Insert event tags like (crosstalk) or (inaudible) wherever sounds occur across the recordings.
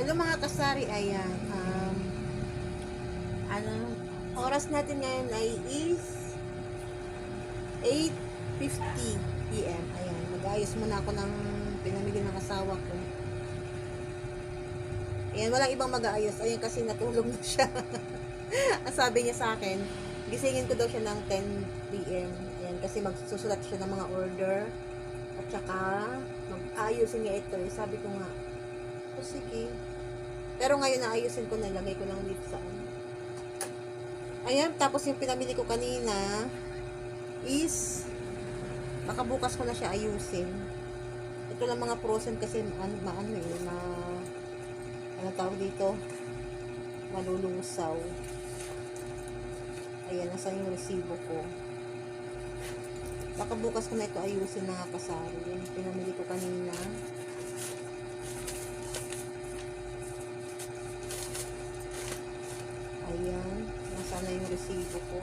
Hello mga kasari, ayan. Um, ano, oras natin ngayon ay is 8.50 p.m. Ayan, mag-ayos muna ako ng pinamili ng asawa ko. Ayan, walang ibang mag-aayos. Ayan, kasi natulog na siya. (laughs) Ang sabi niya sa akin, gisingin ko daw siya ng 10 p.m. Ayan, kasi magsusulat siya ng mga order. At saka, mag-ayusin niya ito. Sabi ko nga, o sige. Pero ngayon naayusin ko na, lagay ko lang dito sa ano. Ayan, tapos yung pinamili ko kanina is nakabukas ko na siya ayusin. Ito lang mga frozen kasi ano, maano eh, ma ano tawag dito? Malulusaw. Ayan, nasa yung resibo ko. Baka bukas ko na ito ayusin mga kasari. Yung pinamili ko kanina. Ayan. Nasaan na yung resibo ko?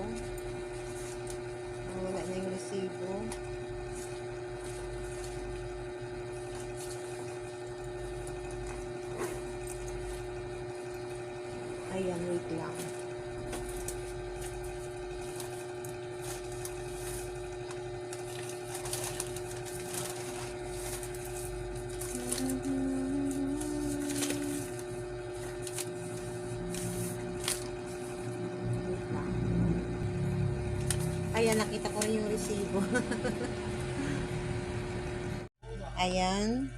Nawala na yung resibo. Ayan, wait lang. Wait lang. Ayan, nakita ko rin yung resibo. Ayan.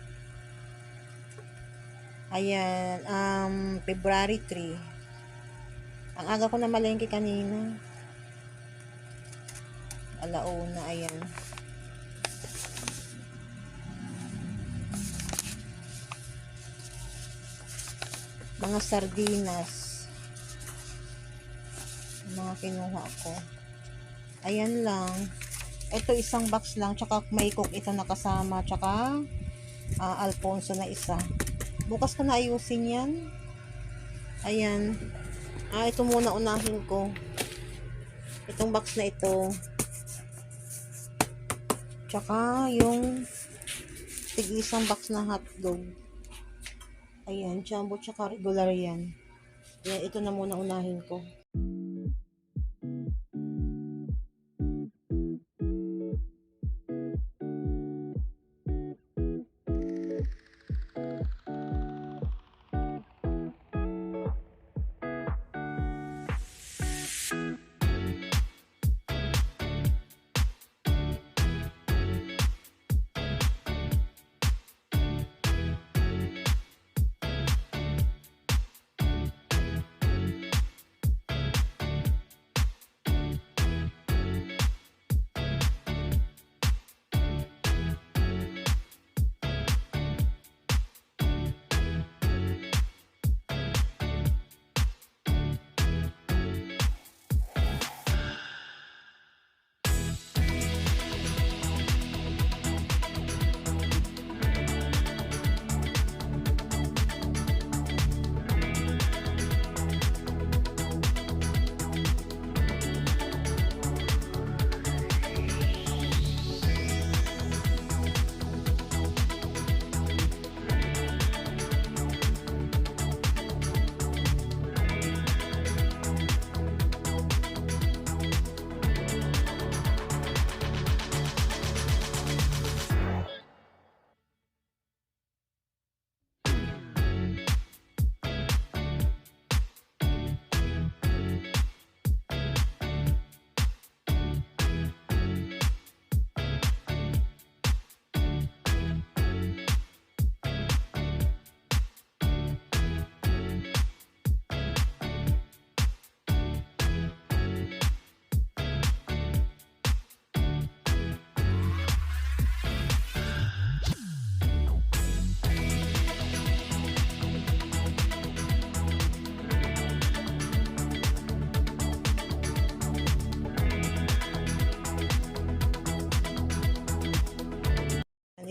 Ayan, um, February 3. Ang aga ko na malengke kanina. Alauna, ayan. Mga sardinas. Mga kinuha ko. Ayan lang. Ito isang box lang. Tsaka may cook ito nakasama. Tsaka ah, Alfonso na isa. Bukas ko na ayusin yan. Ayan. Ah, ito muna unahin ko. Itong box na ito. Tsaka yung tig isang box na hotdog. Ayan, jumbo tsaka regular yan. Ayan, ito na muna unahin ko.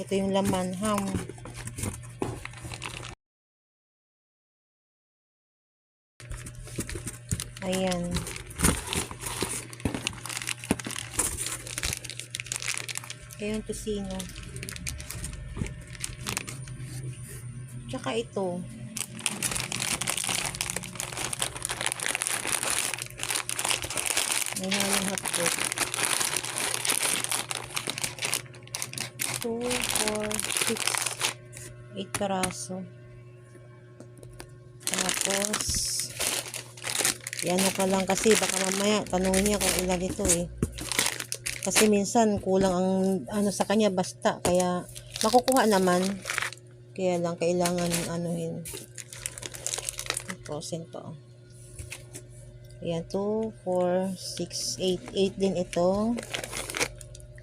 ito yung laman ham. Ayan. Ito yung tusino tsaka ito. Ayan yung hotdog. 2, 4, 6, 8 peraso. Tapos, yan pa lang kasi baka mamaya tanungin niya kung ilan ito eh. Kasi minsan kulang ang ano sa kanya basta kaya makukuha naman. Kaya lang kailangan anuhin. Prosen to. Ayan, 2, 4, 6, 8. 8 din ito.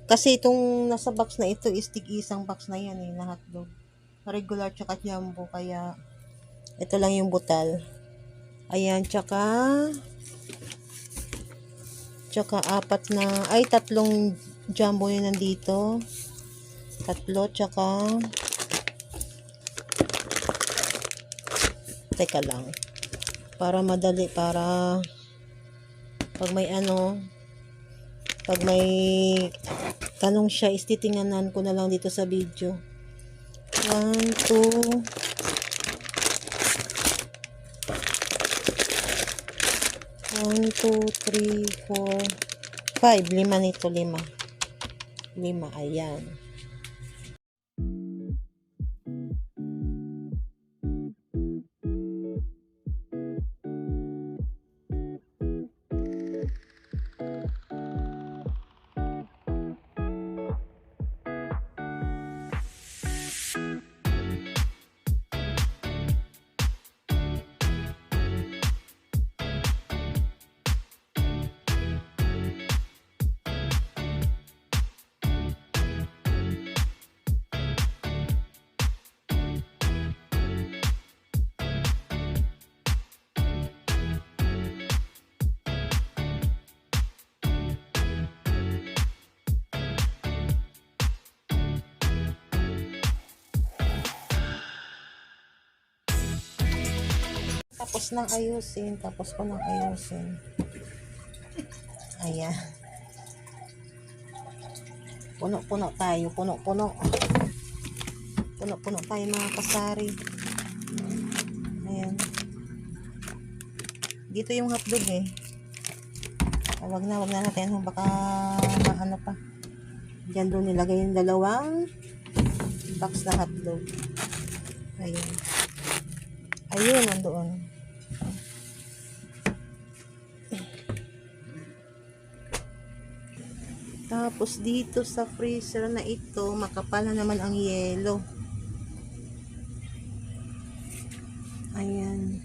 Kasi itong nasa box na ito is isang box na yan eh, na hotdog. Regular tsaka jumbo, kaya ito lang yung butal. Ayan, tsaka tsaka apat na, ay tatlong jumbo yun nandito. Tatlo, tsaka teka lang. Para madali, para pag may ano, pag may tanong siya, is titingnan ko na lang dito sa video. 1, 2, 1, 2, 3, 4, 5. Lima nito, lima. Lima, ayan. Tapos nang ayusin, tapos ko nang ayusin. Ayan. Puno-puno tayo, puno-puno. Puno-puno tayo mga kasari. Ayan. Dito yung hotdog eh. Ah, wag na, wag na natin. Baka maano pa. Diyan doon nilagay yung dalawang box na hotdog. Ayun. Ayun, nandoon. Tapos dito sa freezer na ito, makapal na naman ang yelo. Ayan.